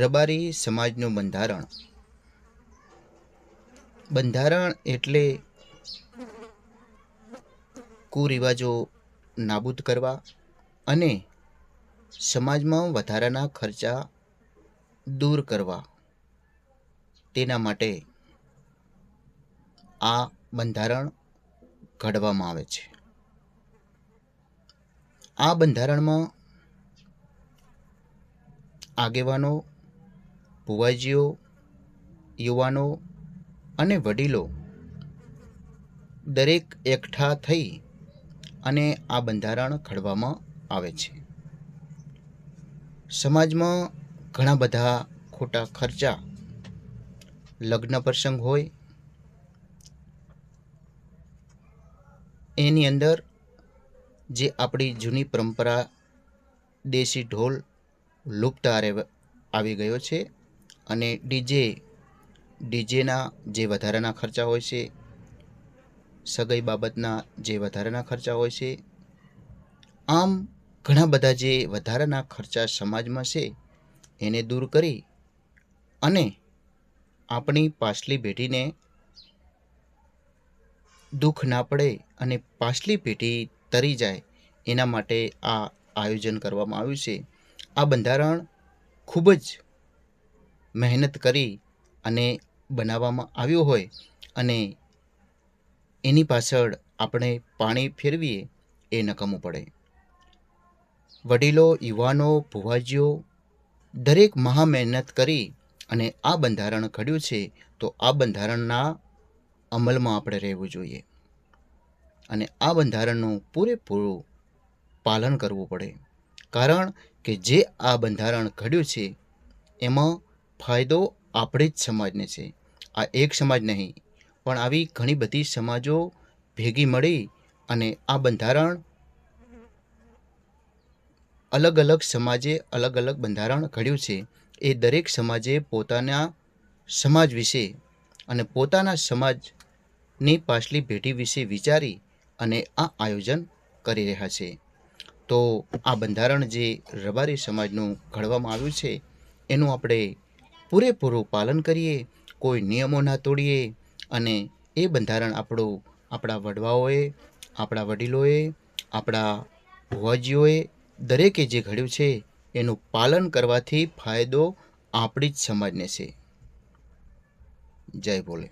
રબારી સમાજનું બંધારણ. બંધારણ એટલે કુરિવાજો નાબૂદ કરવા અને સમાજમાં વધારાના ખર્ચા દૂર કરવા. તેના માટે આ બંધારણ ઘડવામાં આવે છે. આ બંધારણમાં આગેવાનો ભુવાજીઓ, યુવાનો અને વડીલો દરેક એકઠા થઈ અને આ બંધારણ ઘડવામાં આવે છે. સમાજમાં ઘણા બધા ખોટા ખર્ચા, લગ્ન પ્રસંગ હોય, એની અંદર જે આપણી જૂની પરંપરા, દેશી ઢોલ લુપ્ત આરે આવી ગયો છે અને ડીજે, ડીજેના જે વધારાના ખર્ચા હોય છે, સગાઈ બાબતના જે વધારાના ખર્ચા હોય છે, આમ ઘણા બધા જે વધારાના ખર્ચા સમાજમાં છે, એને દૂર કરી અને આપણી પાછલી પેઢીને દુઃખ ના પડે અને પાછલી પેઢી તરી જાય, એના માટે આ આયોજન કરવામાં આવ્યું છે. આ બંધારણ ખૂબ જ મહેનત કરી અને બનાવવામાં આવ્યું હોય અને એની પાછળ આપણે પાણી ફેરવીએ એ નકામું પડે. વડીલો, યુવાનો, ભુવાજીઓ દરેક મહા મહેનત કરી અને આ બંધારણ ઘડ્યું છે તો આ બંધારણના અમલમાં આપણે રહેવું જોઈએ અને આ બંધારણનું પૂરેપૂરું પાલન કરવું પડે. કારણ કે જે આ બંધારણ ઘડ્યું છે, એમાં ફાયદો આપણે જ સમાજને છે. આ એક સમાજ નહીં, પણ આવી ઘણી બધી સમાજો ભેગી મળી અને આ બંધારણ અલગ અલગ સમાજે અલગ અલગ બંધારણ ઘડ્યું છે. એ દરેક સમાજે પોતાના સમાજ વિશે અને પોતાના સમાજની પાછલી ભેટી વિશે વિચારી અને આ આયોજન કરી રહ્યા છે. તો આ બંધારણ જે રબારી સમાજનું ઘડવામાં આવ્યું છે, એનું આપણે પૂરેપૂરું પાલન કરીએ, કોઈ નિયમો ના તોડીએ અને એ બંધારણ આપણું, આપણા વડવાઓએ, આપણા વડીલોએ, આપણા ભુવાજીઓએ દરેકે જે ઘડ્યું છે એનું પાલન કરવાથી ફાયદો આપણી જ સમાજને છે. જય ભોલે